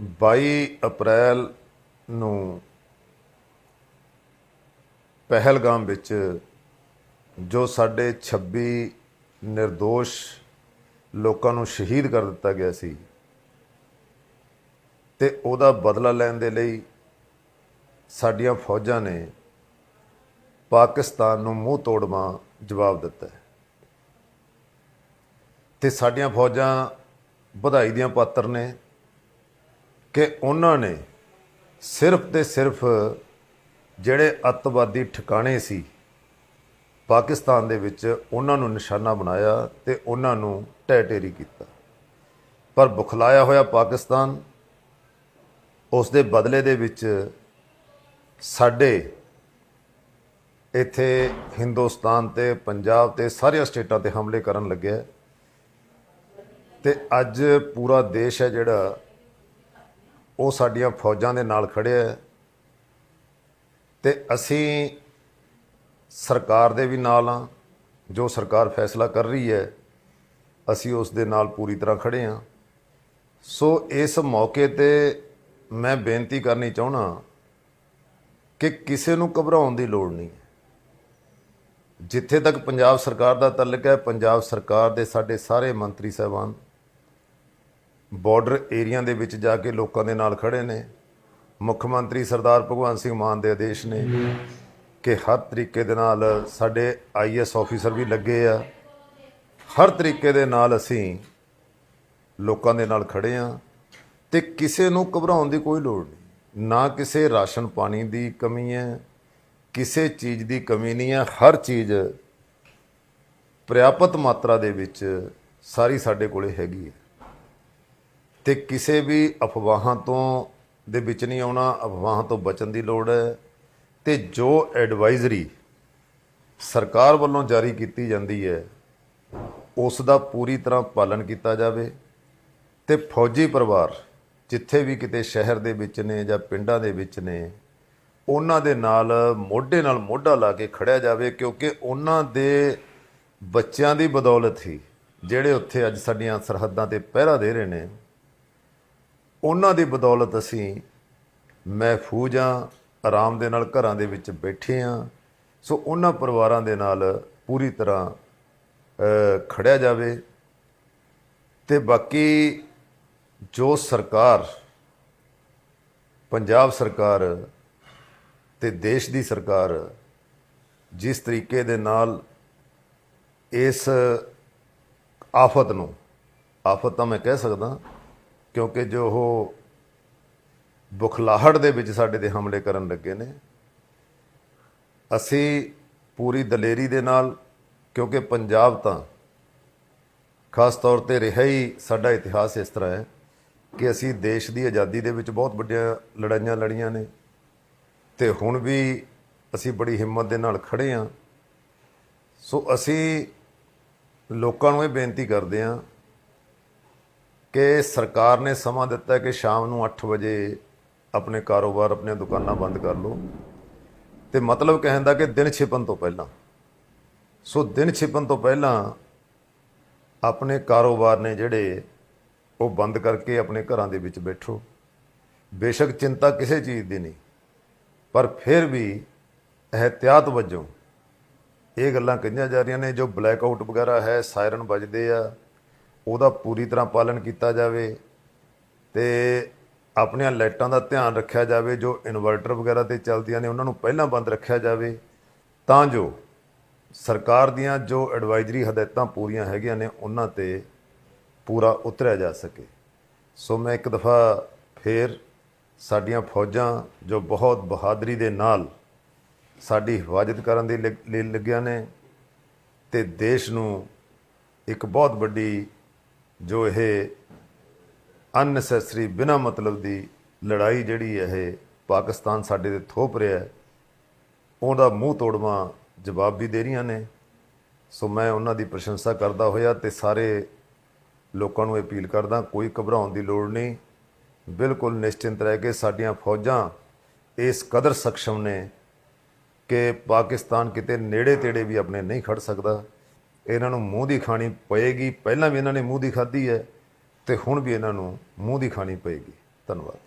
22 ਅਪ੍ਰੈਲ ਨੂੰ ਪਹਿਲਗਾਮ ਵਿੱਚ ਜੋ ਸਾਡੇ 26 નિર્ਦੋਸ਼ ਲੋਕਾਂ ਨੂੰ ਸ਼ਹੀਦ ਕਰ ਦਿੱਤਾ ਗਿਆ ਸੀ ਤੇ ਉਹਦਾ ਬਦਲਾ ਲੈਣ ਦੇ ਲਈ ਸਾਡੀਆਂ ਫੌਜਾਂ ਨੇ ਪਾਕਿਸਤਾਨ ਨੂੰ ਮੂੰਹ ਤੋੜਵਾਂ ਜਵਾਬ ਦਿੱਤਾ ਹੈ। ਤੇ ਸਾਡੀਆਂ ਫੌਜਾਂ ਵਧਾਈ ਦੀਆਂ ਪਾਤਰ ਨੇ ਕਿ ਉਹਨਾਂ ਨੇ ਸਿਰਫ ਤੇ ਸਿਰਫ ਜਿਹੜੇ ਅੱਤਵਾਦੀ ਠਿਕਾਣੇ ਸੀ, ਪਾਕਿਸਤਾਨ ਦੇ ਵਿੱਚ ਉਹਨਾਂ ਨੂੰ ਨਿਸ਼ਾਨਾ ਬਣਾਇਆ ਤੇ ਉਹਨਾਂ ਨੂੰ ਟੈਟੇਰੀ ਕੀਤਾ ਪਰ ਬੁਖਲਾਇਆ ਹੋਇਆ ਪਾਕਿਸਤਾਨ ਉਸ ਦੇ ਬਦਲੇ ਦੇ ਵਿੱਚ ਸਾਡੇ ਇੱਥੇ ਹਿੰਦੁਸਤਾਨ ਤੇ ਪੰਜਾਬ ਤੇ ਸਾਰੀਆਂ ਸਟੇਟਾਂ ਤੇ ਹਮਲੇ ਕਰਨ ਲੱਗਿਆ ਹੈ। ਤੇ ਅੱਜ ਪੂਰਾ ਦੇਸ਼ ਹੈ ਜਿਹੜਾ ਉਹ ਸਾਡੀਆਂ ਫੌਜਾਂ ਦੇ ਨਾਲ ਖੜਿਆ ਹੈ ਤੇ ਅਸੀਂ ਸਰਕਾਰ ਦੇ ਵੀ ਨਾਲ ਆ। ਜੋ ਸਰਕਾਰ ਫੈਸਲਾ ਕਰ ਰਹੀ ਹੈ, ਅਸੀਂ ਉਸ ਦੇ ਨਾਲ ਪੂਰੀ ਤਰ੍ਹਾਂ ਖੜੇ ਹਾਂ ਸੋ ਇਸ ਮੌਕੇ ਤੇ ਮੈਂ ਬੇਨਤੀ ਕਰਨੀ ਚਾਹਣਾ ਕਿ ਕਿਸੇ ਨੂੰ ਘਬਰਾਉਣ ਦੀ ਲੋੜ ਨਹੀਂ ਜਿੱਥੇ ਤੱਕ ਪੰਜਾਬ ਸਰਕਾਰ ਦਾ ਤਾਲੁਕ ਹੈ, ਪੰਜਾਬ ਸਰਕਾਰ ਦੇ ਸਾਡੇ ਸਾਰੇ ਮੰਤਰੀ ਸਾਹਿਬਾਨ ਬਾਰਡਰ ਏਰੀਆ ਦੇ ਵਿੱਚ ਜਾ ਕੇ ਲੋਕਾਂ ਦੇ ਨਾਲ ਖੜੇ ਨੇ। ਮੁੱਖ ਮੰਤਰੀ ਸਰਦਾਰ ਭਗਵੰਤ ਸਿੰਘ ਮਾਨ ਦੇ ਆਦੇਸ਼ ਨੇ ਕਿ ਹਰ ਤਰੀਕੇ ਦੇ ਨਾਲ ਸਾਡੇ ਆਈਐਸ ਆਫੀਸਰ ਵੀ ਲੱਗੇ ਆ। ਹਰ ਤਰੀਕੇ ਦੇ ਨਾਲ ਅਸੀਂ ਲੋਕਾਂ ਦੇ ਨਾਲ ਖੜੇ ਆ ਤੇ ਕਿਸੇ ਨੂੰ ਘਬਰਾਉਣ ਦੀ ਕੋਈ ਲੋੜ ਨਹੀਂ। ਨਾ ਕਿਸੇ ਰਾਸ਼ਨ ਪਾਣੀ ਦੀ ਕਮੀ ਹੈ, ਕਿਸੇ ਚੀਜ਼ ਦੀ ਕਮੀ ਨਹੀਂ ਹੈ। ਹਰ ਚੀਜ਼ ਪ੍ਰਿਆਪਤ ਮਾਤਰਾ ਦੇ ਵਿੱਚ ਸਾਰੀ ਸਾਡੇ ਕੋਲੇ ਹੈਗੀ ਹੈ। ਤੇ ਕਿਸੇ ਵੀ ਅਫਵਾਹਾਂ ਤੋਂ ਦੇ ਵਿੱਚ ਨਹੀਂ ਆਉਣਾ, ਅਫਵਾਹਾਂ ਤੋਂ ਬਚਣ ਦੀ ਲੋੜ ਹੈ ਤੇ ਜੋ ਐਡਵਾਈਜ਼ਰੀ ਸਰਕਾਰ ਵੱਲੋਂ ਜਾਰੀ ਕੀਤੀ ਜਾਂਦੀ ਹੈ, ਉਸ ਦਾ ਪੂਰੀ ਤਰ੍ਹਾਂ ਪਾਲਣ ਕੀਤਾ ਜਾਵੇ ਤੇ ਫੌਜੀ ਪਰਿਵਾਰ ਜਿੱਥੇ ਵੀ ਕਿਤੇ ਸ਼ਹਿਰ ਦੇ ਵਿੱਚ ਨੇ ਜਾਂ ਪਿੰਡਾਂ ਦੇ ਵਿੱਚ ਨੇ, ਉਹਨਾਂ ਦੇ ਨਾਲ ਮੋਢੇ ਨਾਲ ਮੋਢਾ ਲਾ ਕੇ ਖੜਿਆ ਜਾਵੇ ਕਿਉਂਕਿ ਉਹਨਾਂ ਦੇ ਬੱਚਿਆਂ ਦੀ ਬਦੌਲਤ ਹੀ ਜਿਹੜੇ ਉੱਥੇ ਅੱਜ ਸਾਡੀਆਂ ਸਰਹੱਦਾਂ ਤੇ ਪਹਿਰਾ ਦੇ ਰਹੇ ਨੇ ਉਹਨਾਂ ਦੀ ਬਦੌਲਤ ਅਸੀਂ ਮਹਿਫੂਜ਼ ਹਾਂ ਆਰਾਮ ਦੇ ਨਾਲ ਘਰਾਂ ਦੇ ਵਿੱਚ ਬੈਠੇ ਹਾਂ ਸੋ ਉਹਨਾਂ ਪਰਿਵਾਰਾਂ ਦੇ ਨਾਲ ਪੂਰੀ ਤਰ੍ਹਾਂ ਅ, ਖੜਿਆ ਜਾਵੇ। ਤੇ ਬਾਕੀ ਜੋ ਸਰਕਾਰ ਪੰਜਾਬ ਸਰਕਾਰ ਤੇ ਦੇਸ਼ ਦੀ ਸਰਕਾਰ ਜਿਸ ਤਰੀਕੇ ਦੇ ਨਾਲ ਇਸ ਆਫਤ ਨੂੰ ਆਫਤ ਤਾਂ ਮੈਂ ਕਹਿ ਸਕਦਾ ਕਿਉਂਕਿ ਜੋ ਉਹ ਬੁਖਲਾਹਟ ਦੇ ਵਿੱਚ ਸਾਡੇ ਤੇ ਹਮਲੇ ਕਰਨ ਲੱਗੇ ਨੇ, ਅਸੀਂ ਪੂਰੀ ਦਲੇਰੀ ਦੇ ਨਾਲ, ਕਿਉਂਕਿ ਪੰਜਾਬ ਤਾਂ ਖਾਸ ਤੌਰ ਤੇ ਰਿਹਾ ਹੀ ਸਾਡਾ ਇਤਿਹਾਸ ਇਸ ਤਰ੍ਹਾਂ ਹੈ ਕਿ ਅਸੀਂ ਦੇਸ਼ ਦੀ ਆਜ਼ਾਦੀ ਦੇ ਵਿੱਚ ਬਹੁਤ ਵੱਡੀਆਂ ਲੜਾਈਆਂ ਲੜੀਆਂ ਨੇ ਤੇ ਹੁਣ ਵੀ ਅਸੀਂ ਬੜੀ ਹਿੰਮਤ ਦੇ ਨਾਲ ਖੜੇ ਹਾਂ। ਸੋ ਅਸੀਂ ਲੋਕਾਂ ਨੂੰ ਇਹ ਬੇਨਤੀ ਕਰਦੇ ਹਾਂ ਕਿ ਸਰਕਾਰ ਨੇ ਸਮਾਂ ਦਿੱਤਾ ਕਿ ਸ਼ਾਮ ਨੂੰ 8 ਵਜੇ ਆਪਣੇ ਕਾਰੋਬਾਰ, ਆਪਣੀਆਂ ਦੁਕਾਨਾਂ ਬੰਦ ਕਰ ਲਓ। ਤੇ ਮਤਲਬ ਕਹਿੰਦਾ ਕਿ ਦਿਨ ਛਿਪਣ ਤੋਂ ਪਹਿਲਾਂ, ਸੋ ਦਿਨ ਛਿਪਣ ਤੋਂ ਪਹਿਲਾਂ ਆਪਣੇ ਕਾਰੋਬਾਰ ਨੇ ਜਿਹੜੇ ਉਹ ਬੰਦ ਕਰਕੇ ਆਪਣੇ ਘਰਾਂ ਦੇ ਵਿੱਚ ਬੈਠੋ। ਬੇਸ਼ੱਕ ਚਿੰਤਾ ਕਿਸੇ ਚੀਜ਼ ਦੀ ਨਹੀਂ, ਪਰ ਫਿਰ ਵੀ ਇਹਤਿਆਤ ਵਜੋਂ ਇਹ ਗੱਲਾਂ ਕਹੀਆਂ ਜਾ ਰਹੀਆਂ ਨੇ, ਜੋ ਬਲੈਕ ਆਊਟ ਵਗੈਰਾ ਹੈ ਸਾਇਰਨ ਵੱਜਦੇ ਆ ਉਹਦਾ ਪੂਰੀ ਤਰ੍ਹਾਂ ਪਾਲਣ ਕੀਤਾ ਜਾਵੇ ਤੇ ਆਪਣੀਆਂ ਲਾਈਟਾਂ ਦਾ ਧਿਆਨ ਰੱਖਿਆ ਜਾਵੇ, ਜੋ ਇਨਵਰਟਰ ਵਗੈਰਾ ਤੇ ਚੱਲਦੀਆਂ ਨੇ, ਉਹਨਾਂ ਨੂੰ ਪਹਿਲਾਂ ਬੰਦ ਰੱਖਿਆ ਜਾਵੇ, ਤਾਂ ਜੋ ਸਰਕਾਰ ਦੀਆਂ ਜੋ ਐਡਵਾਈਜ਼ਰੀ ਹਦਾਇਤਾਂ ਪੂਰੀਆਂ ਹੈਗੀਆਂ ਨੇ, ਉਹਨਾਂ ਤੇ ਪੂਰਾ ਉਤਰਿਆ ਜਾ ਸਕੇ। ਸੋ ਮੈਂ ਇੱਕ ਦਫਾ ਫੇਰ ਸਾਡੀਆਂ ਫੌਜਾਂ ਜੋ ਬਹੁਤ ਬਹਾਦਰੀ ਦੇ ਨਾਲ ਸਾਡੀ ਹਿਫਾਜ਼ਤ ਕਰਨ ਦੇ ਲੱਗ- ਲਈ ਲੱਗਿਆ ਨੇ ਤੇ ਦੇਸ਼ ਨੂੰ ਇੱਕ ਬਹੁਤ ਵੱਡੀ ਜੋ ਇਹ ਅਨਨੈਸੈਸਰੀ ਬਿਨਾ ਮਤਲਬ ਦੀ ਲੜਾਈ ਜਿਹੜੀ ਹੈ ਇਹ ਪਾਕਿਸਤਾਨ ਸਾਡੇ ਤੇ ਥੋਪ ਰਿਹਾ ਹੈ, ਉਹਦਾ ਮੂੰਹ ਤੋੜਵਾ ਜਵਾਬ ਵੀ ਦੇ ਰਹੀਆਂ ਨੇ। ਸੋ ਮੈਂ ਉਹਨਾਂ ਦੀ ਪ੍ਰਸ਼ੰਸਾ ਕਰਦਾ ਹੋਇਆ ਤੇ ਸਾਰੇ ਲੋਕਾਂ ਨੂੰ ਅਪੀਲ ਕਰਦਾ, ਕੋਈ ਘਬਰਾਉਣ ਦੀ ਲੋੜ ਨਹੀਂ। ਬਿਲਕੁਲ ਨਿਸ਼ਚਿੰਤ ਰਹਿ ਕੇ ਸਾਡੀਆਂ ਫੌਜਾਂ ਇਸ ਕਦਰ ਸક્ષਮ ਨੇ ਕਿ ਪਾਕਿਸਤਾਨ ਕਿਤੇ ਨੇੜੇ ਤੇੜੇ ਵੀ ਆਪਣੇ ਨਹੀਂ ਖੜ ਸਕਦਾ। ਇਹਨਾਂ ਨੂੰ ਮੂੰਹ ਦੀ ਖਾਣੀ ਪਏਗੀ। ਪਹਿਲਾਂ ਵੀ ਇਹਨਾਂ ਨੇ ਮੂੰਹ ਦੀ ਖਾਧੀ ਹੈ ਤੇ ਹੁਣ ਵੀ ਇਹਨਾਂ ਨੂੰ ਮੂੰਹ ਦੀ ਖਾਣੀ ਪਏਗੀ। ਧੰਨਵਾਦ।